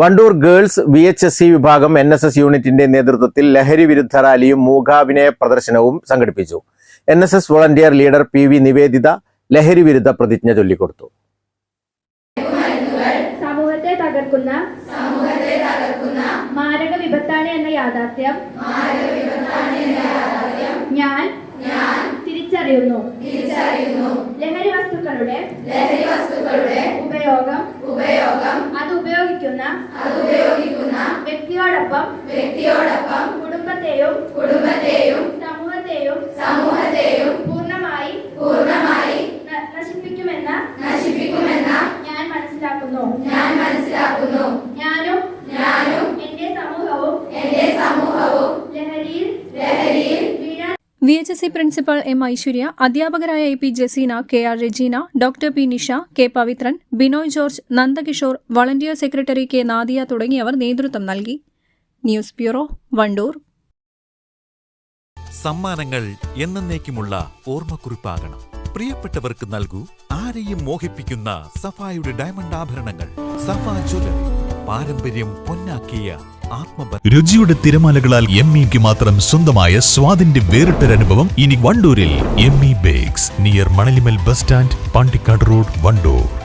Wandoor girls V H S C വിഭാഗം N S S യൂണിറ്റിന്റെ നേതൃത്വത്തിൽ ലഹരി വിരുദ്ധ റാലിയും മൂകാഭിനയ പ്രദർശനവും സംഘടിപ്പിച്ചു. N S S volunteer leader P V Nivedita ലഹരി വിരുദ്ധ പ്രതിജ്ഞ ചൊല്ലിക്കൊടുത്തു. സമൂഹത്തെ തകർക്കുന്ന സമൂഹത്തെ തകർക്കുന്ന മാരക വിപത്താണ് എന്ന യാഥാർത്ഥ്യം ഞാൻ ഞാൻ തിരിച്ചറിയുന്നു. ലഹരി വസ്തുക്കളുടെ ഉപയോഗം ഉപയോഗിക്കുന്ന അതുപയോഗിക്കുന്ന വ്യക്തിയോടൊപ്പം വ്യക്തിയോടൊപ്പം കുടുംബത്തെയും കുടുംബത്തെയും സമൂഹത്തെയും സമൂഹത്തെയും പൂർണമായി പൂർണമായി നശിപ്പിക്കുമെന്ന V H S C principal M Aishwarya അധ്യാപകരായ A P Jaseena K R Regina doctor P Nisha K Pavithran Binoy George Nandakishore volunteer secretary K Nadia തുടങ്ങിയവർ നേതൃത്വം നൽകി. News bureau Wandoor. സമ്മാനങ്ങൾ എന്നേക്കുമുള്ള ഓർമ്മക്കുറിപ്പാകണം. പ്രിയപ്പെട്ടവർക്ക് നൽകൂ ആരെയും മോഹിപ്പിക്കുന്ന സഫായുടെ ഡയമണ്ട് ആഭരണങ്ങൾ. സഫ ജ്വല്ലറി. പാരമ്പര്യം പൊന്നാക്കിയ രുചിയുടെ തിരമാലകളാൽ എം ഇക്ക് മാത്രം സ്വന്തമായ സ്വാദിന്റെ വേറിട്ടൊരനുഭവം ഇനി വണ്ടൂരിൽ M E bakes. Near Manalimal bus stand Pandikkad road Wandoor.